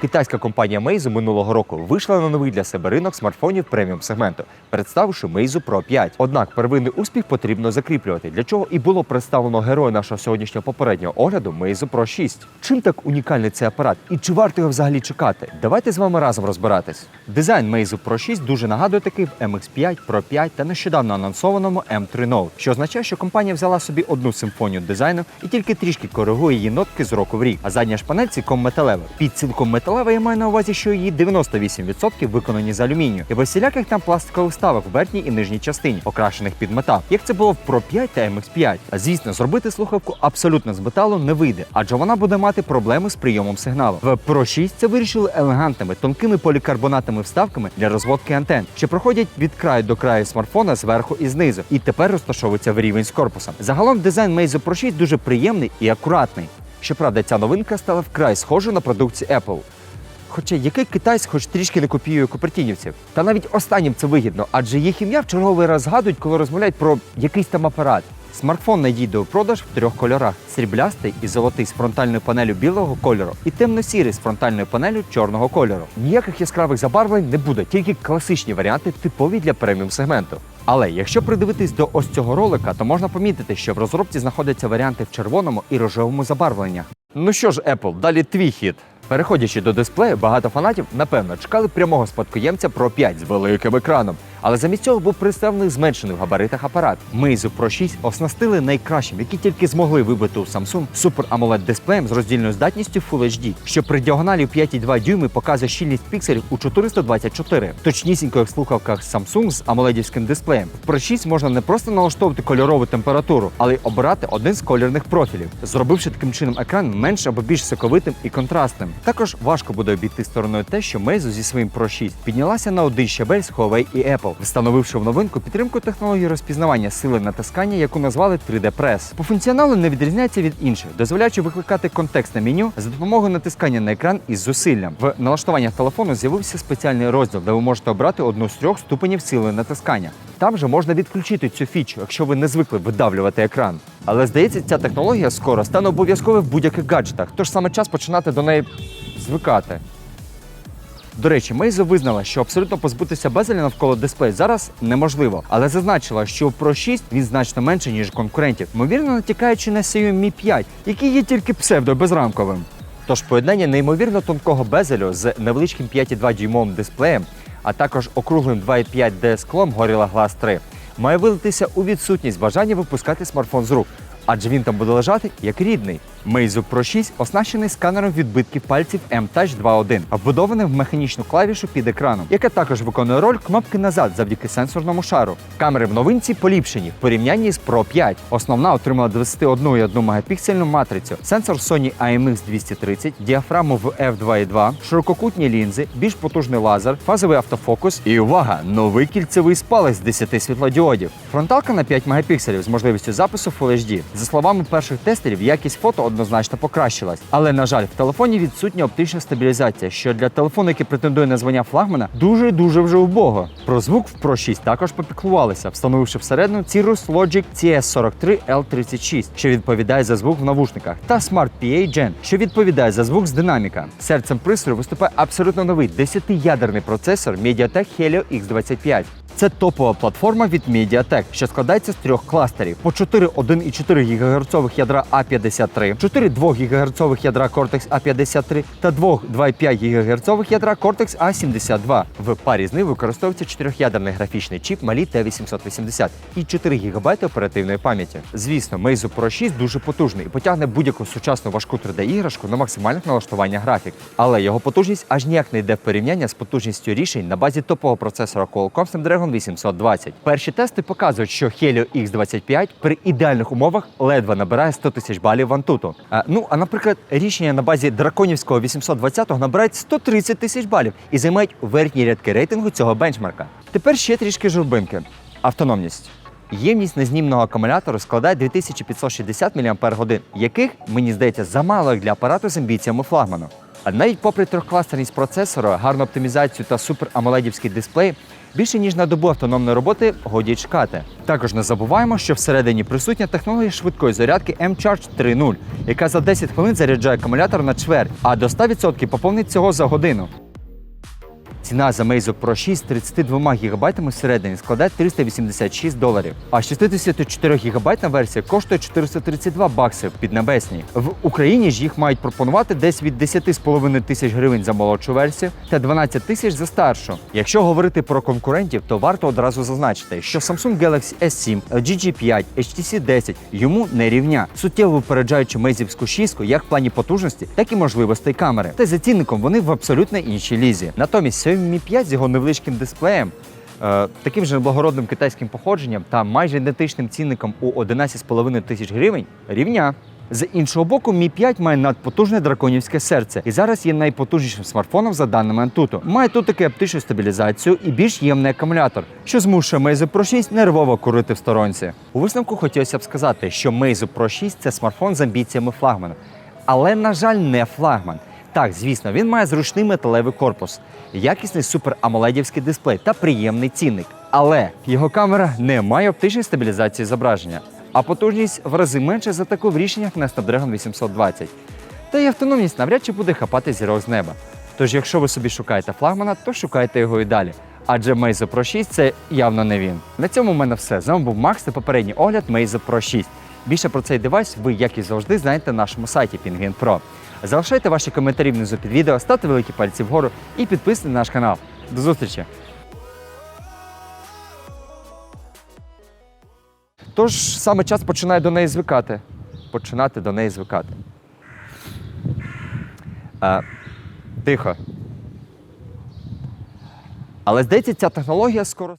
Китайська компанія Meizu минулого року вийшла на новий для себе ринок смартфонів преміум сегменту, представивши Meizu Pro 5. Однак первинний успіх потрібно закріплювати, для чого і було представлено героя нашого сьогоднішнього попереднього огляду Meizu Pro 6. Чим так унікальний цей апарат і чи варто його взагалі чекати? Давайте з вами разом розбиратись. Дизайн Meizu Pro 6 дуже нагадує такий в MX5, Pro 5 та нещодавно анонсованому M3 Note, що означає, що компанія взяла собі одну симфонію дизайну і тільки трішки коригує її нотки з року в рік. А задня шпанель цілком металева. Під цілком металева я маю на увазі, що її 98% виконані з алюмінію. І без всіляких там пластикових вставок в верхній і нижній частині, окрашених під метал, як це було в Pro 5 та MX5. А звісно, зробити слухавку абсолютно з металу не вийде, адже вона буде мати проблеми з прийомом сигналу. В Pro 6 це вирішили елегантними, тонкими полікарбонатними вставками для розводки антен, що проходять від краю до краю смартфона зверху і знизу, і тепер розташовуються в рівень з корпусом. Загалом дизайн Meizu Pro 6 дуже приємний і акуратний. Щоправда, ця новинка стала вкрай схожа на продукцію Apple. Хоча який китайсь хоч трішки не копіює купертінівців. Та навіть останнім це вигідно, адже їх ім'я в черговий раз згадують, коли розмовляють про якийсь там апарат. Смартфон надійде у продаж в трьох кольорах: сріблястий і золотий з фронтальною панелю білого кольору і темно-сірий з фронтальною панелю чорного кольору. Ніяких яскравих забарвлень не буде, тільки класичні варіанти, типові для преміум сегменту. Але якщо придивитись до ось цього ролика, то можна помітити, що в розробці знаходяться варіанти в червоному і рожевому забарвленнях. Ну що ж, Apple, далі твій хід. Переходячи до дисплею, багато фанатів напевно чекали прямого спадкоємця Pro 5 з великим екраном. Але замість цього був представлений зменшений в габаритах апарат. Meizu Pro 6 оснастили найкращим, які тільки змогли вибити у Samsung Super AMOLED дисплеєм з роздільною здатністю Full HD, що при діагоналі 5,2 дюйми показує щільність пікселів у 424. Точнісінько як в слухавках Samsung з AMOLED дисплеєм. В Pro 6 можна не просто налаштовувати кольорову температуру, але й обирати один з кольорних профілів, зробивши таким чином екран менш або більш соковитим і контрастним. Також важко буде обійти стороною те, що Meizu зі своїм Pro 6 піднялася на один щабель з Huawei і Apple, встановивши в новинку підтримку технології розпізнавання сили натискання, яку назвали 3D Press. По функціоналу не відрізняється від інших, дозволяючи викликати контекстне меню за допомогою натискання на екран із зусиллям. В налаштуваннях телефону з'явився спеціальний розділ, де ви можете обрати одну з трьох ступенів сили натискання. Там же можна відключити цю фічу, якщо ви не звикли видавлювати екран. Але здається, ця технологія скоро стане обов'язковою в будь-яких гаджетах, тож саме час починати до неї звикати. До речі, Meizu визнала, що абсолютно позбутися безеля навколо дисплею зараз неможливо, але зазначила, що Pro 6 він значно менше, ніж конкурентів, ймовірно натякаючи на Xiaomi Mi 5, який є тільки псевдо-безрамковим. Тож поєднання неймовірно тонкого безелю з невеличким 5,2 дюймовим дисплеєм, а також округлим 2,5D склом Gorilla Glass 3 має вилитися у відсутність бажання випускати смартфон з рук, адже він там буде лежати як рідний. Meizu Pro 6 оснащений сканером відбитків пальців M-Touch 2.1, вбудованим в механічну клавішу під екраном, яка також виконує роль кнопки назад завдяки сенсорному шару. Камери в новинці поліпшені в порівнянні з Pro 5. Основна отримала 21,1 мегапіксельну матрицю, сенсор Sony IMX 230, діафраму в f2.2, ширококутні лінзи, більш потужний лазер, фазовий автофокус і увага! Новий кільцевий спалець з 10 світлодіодів. Фронталка на 5 мегапікселів з можливістю запису Full HD. За словами перших тестерів, якість фото однозначно покращилась. Але, на жаль, в телефоні відсутня оптична стабілізація, що для телефону, який претендує на звання флагмана, дуже дуже вже убого. Про звук в Pro 6 також попіклувалися, встановивши всередину Cirrus Logic CS43L36, що відповідає за звук в навушниках, та Smart PA Gen, що відповідає за звук з динаміка. Серцем пристрою виступає абсолютно новий 10-ядерний процесор MediaTek Helio X25. Це топова платформа від MediaTek, що складається з трьох кластерів: по 4 1,4 ГГц ядра А53, 4 2 ГГц ядра Cortex А53 та 2 2,5 ГГц ядра Cortex А72. В парі з них використовується чотирьохядерний графічний чіп Mali T880 і 4 ГБ оперативної пам'яті. Звісно, Meizu Pro 6 дуже потужний і потягне будь-яку сучасну важку 3D-іграшку на максимальних налаштуваннях графік. Але його потужність аж ніяк не йде в порівняння з потужністю рішень на базі топового процесора Qualcomm Snapdragon 820. Перші тести показують, що Helio X25 при ідеальних умовах ледве набирає 100 тисяч балів в Antutu. А, ну, а наприклад, рішення на базі драконівського 820 набирають 130 тисяч балів і займають верхні рядки рейтингу цього бенчмарка. Тепер ще трішки журбинки. Автономність. Ємність незнімного акумулятору складає 2560 мАч, яких, мені здається, замало для апарату з амбіціями флагману. А навіть попри трьохкластерність процесора, гарну оптимізацію та супер амоледівський дисплей, Більше ніж на добу автономної роботи годі чекати. Також не забуваємо, що всередині присутня технологія швидкої зарядки M-Charge 3.0, яка за 10 хвилин заряджає акумулятор на чверть, а до 100% поповнить цього за годину. Ціна за Meizu Pro 6 з 32 ГБ всередині складає 386 доларів, а 64 гігабайтна версія коштує 432 бакси під небесні. В Україні ж їх мають пропонувати десь від 10,5 тисяч гривень за молодшу версію та 12 тисяч за старшу. Якщо говорити про конкурентів, то варто одразу зазначити, що Samsung Galaxy S7, LG G5, HTC 10 йому не рівня, суттєво випереджаючи мейзівську 6 як в плані потужності, так і можливостей камери. Та за цінником вони в абсолютно іншій лізі. Натомість Xiaomi Mi 5 з його невеличким дисплеєм. е, Таким же благородним китайським походженням та майже ідентичним цінником у 11,5 тисяч гривень рівня. З іншого боку, Mi 5 має надпотужне драконівське серце і зараз є найпотужнішим смартфоном за даними Antutu. Має тут таки оптичну стабілізацію і більш ємний акумулятор, що змушує Meizu Pro 6 нервово курити в сторонці. У висновку хотілося б сказати, що Meizu Pro 6 це смартфон з амбіціями флагмана. Але, на жаль, не флагман. Так, звісно, він має зручний металевий корпус, якісний супер амоледівський дисплей та приємний цінник. Але його камера не має оптичної стабілізації зображення, а потужність в рази менше за таку в рішеннях на Snapdragon 820. Та й автономність навряд чи буде хапати зірок з неба. Тож, якщо ви собі шукаєте флагмана, то шукайте його і далі. Адже Meizu Pro 6 це явно не він. На цьому в мене все. З вами був Макс та попередній огляд Meizu Pro 6. Більше про цей девайс ви, як і завжди, знаєте на нашому сайті Penguin Pro. Залишайте ваші коментарі внизу під відео, ставте великі пальці вгору і підписуйтесь на наш канал. До зустрічі! Тож саме час починає до неї звикати. Починати до неї звикати. А, тихо. Але здається, ця технологія скоро.